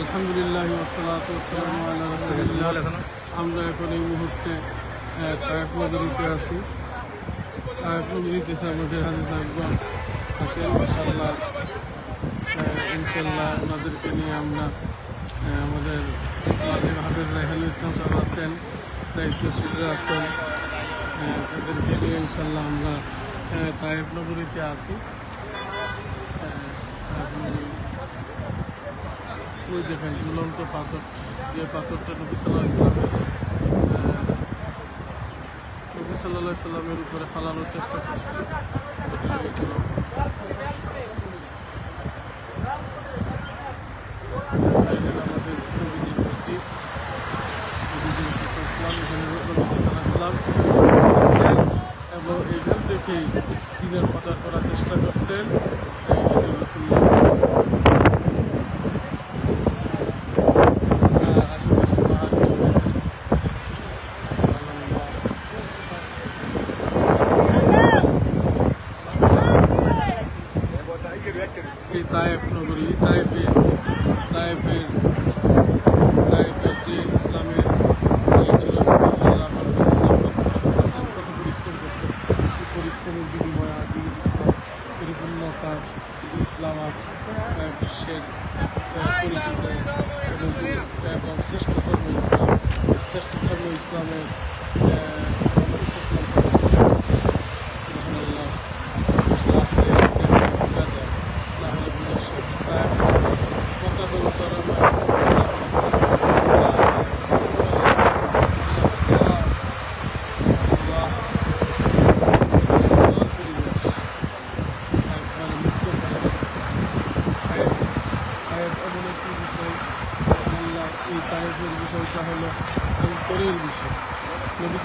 আলহামদুলিল্লাহ আমরা এখন এই মুহূর্তে নগরীতে আছি। কায়াক নগরীতে আমাদের হাজি সাহেবগণ আছেন মাসাল্লাহ ইনশাল্লাহ ওনাদেরকে নিয়ে আমরা আমাদের হাফেজ রাইহানুল ইসলাম সাহেব আছেন, দায়িত্বশীলরা আছেন। তাদেরকে নিয়ে ইনশাল্লাহ আমরা কায়েব নগরীতে আছি। ওই দেখেন, ঝুলন্ত পাথর, যে পাথরটা নবী সাল্লাহ সাল্লামের নবী সাল্লাহ সাল্লামের উপরে ফালানোর চেষ্টা করছিল। এবং এখান থেকেই দিনের প্রচার করার চেষ্টা করতেন এই রাসূলুল্লাহ আশেপাশে পাহাড় এই তায়েফ নগরী তায়েফে তায়েফের তায়েফের যে ইসলামের ইয়ে ছিল কত পরিশ্রম করছে পরিশ্রমের বিনিময়ে এবং এবং শ্রেষ্ঠ ধর্ম ইসলাম, শ্রেষ্ঠ ধর্ম ইসলামের বিষয়টা হলো অন্তরের বিষয় নবী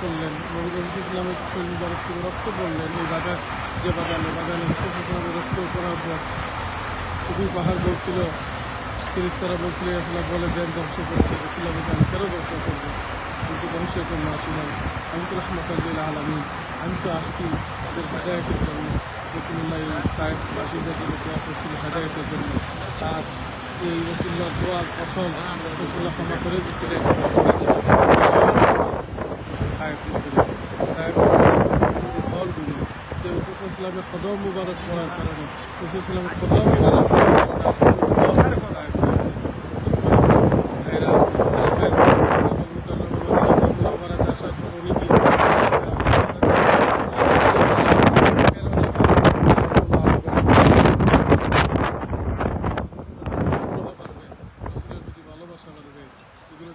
করলেন নবী ইসলামের শরীর রক্ত করলেন এই বাগান যে বাগানে বাগানে রক্ত করার পর খুবই পাহাড় বলছিল ফিরিস্তারা বলছিল ইসলাম বলে দেন, ধ্বংস করতে ইসলাম আমি কেন ধ্বংস করব? কিন্তু ধ্বংসের জন্য আসি নাই। আমি তো রহমতাল্লিল আলমী আমি তো আসছি তাদের হেদায়তের জন্য। রসুল্লাহ তায়ের জন্য দোয়া করছিল হেদায়তের জন্য, তার এই রসুল্লাহ দোয়ার ফসল রসুল্লাহ ক্ষমা করে দিয়েছিলেন। সাহেব ফলগুলি ইসলামের কদম মুবারক পড়ার কারণে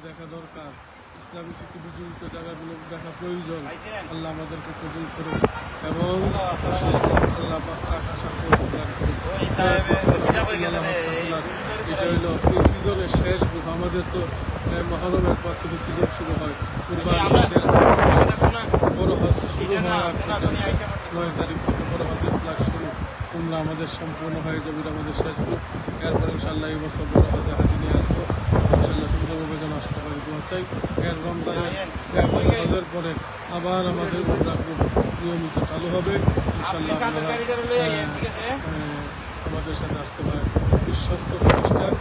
দেখা দরকার ইসলামী স্মৃতি বিজড়িত জায়গাগুলো দেখা প্রয়োজন আল্লাহ আমাদেরকে কবুল করুন এবং আল্লাহ আশা করুন এটা হইল এই সিজনের শেষ বুক আমাদের তো মহরমের পর থেকে সিজন শুরু হয় বড় হজ শুরু হয় নয় তারিখ থেকে বড় হজের ক্লাস শুরু তোমরা আমাদের সম্পূর্ণ হয়ে যাবে আমাদের শেষ বুক এরপর ইনশাল্লাহ এই বছর বড় হজে হাজি নিয়ে আসব ইনশাল্লাহ সুন্দরভাবে যেন আসতে পারি দোয়া চাই এর রমজানের হজের পরে আবার আমাদের গ্রুপ নিয়মিত চালু হবে ইনশাল্লাহ আমাদের সাথে আসতে পারেন বিশ্বস্ত প্রতিষ্ঠান